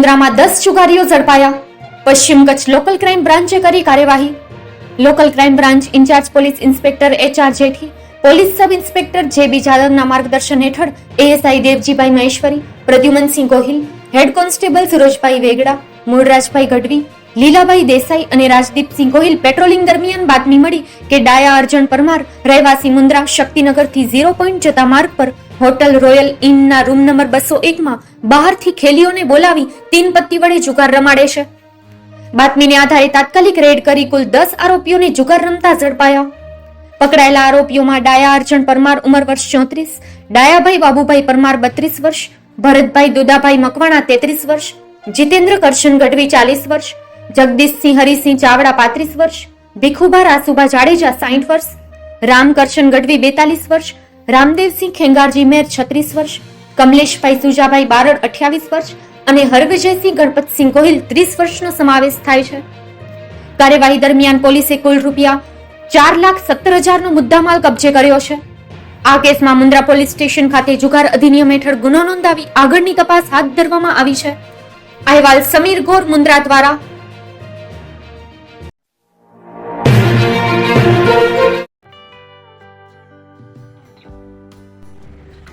મુન્દ્રામાં દસ જુગારીઓ ઝડપાયા. પશ્ચિમ કચ્છ લોકલ ક્રાઇમ બ્રાન્ચે કરી કાર્યવાહી. Local crime branch in-charge police inspector H R Jethi, police sub inspector J B જાદવના માર્ગદર્શન હેઠળ ASI Devjibhai Maheshwari Pradyumansinh Gohil, head constable Surajbhai Vegda, Mulrajbhai Gadhvi, Lilabhai Desai અને Rajdeepsinh Gohil patrolling દરમિયાન બાતમી મળી કે ડાયા અર્જણ પરમાર, રહેવાસી મુન્દ્રા શક્તિનગરથી ઝીરો પોઈન્ટ જતા માર્ગ પર હોટલ રોયલ ઇનના રૂમ નંબર બસો એકમાં બહારથી ખેલીઓને બોલાવી તીન પત્તી વડે જુગાર રમાડે છે. બાતમીને આધારે તાત્કાલિક રેડ કરી કુલ દસ આરોપીઓને જુગાર રમતા ઝડપાયા. પકડાયેલા આરોપીઓમાં ડાયા અર્જણ પરમાર ઉંમર વર્ષ ચોત્રીસ, ડાયાભાઈ બાબુભાઈ પરમાર બત્રીસ વર્ષ, ભરતભાઈ દુદાભાઈ મકવાણા તેત્રીસ વર્ષ, જીતેન્દ્ર કરશન ગઢવી ચાલીસ વર્ષ, જગદીશસિંહ હરિસિંહ ચાવડા પાંત્રીસ વર્ષ, ભીખુભા રાસુભા જાડેજા સાઠ વર્ષ, રામ કરશન ગઢવી બેતાલીસ વર્ષ રામદેવસિંહ ખેંગારજી મેર છત્રીસ વર્ષ કમલેશભાઈ સુજાભાઈ બારડ અઠ્યાવીસ વર્ષ અને હરવિજયસિંહ ગણપતસિંહ ગોહિલ ત્રીસ વર્ષનો સમાવેશ થાય છે. કાર્યવાહી દરમિયાન પોલીસે કુલ રૂપિયા ચાર લાખ સત્તર હજારનો મુદ્દામાલ કબજે કર્યો છે. આ કેસમાં મુન્દ્રા પોલીસ સ્ટેશન ખાતે જુગાર અધિનિયમ હેઠળ ગુનો નોંધાવી આગળની તપાસ હાથ ધરવામાં આવી છે. અહેવાલ સમીર ગોર મુન્દ્રા દ્વારા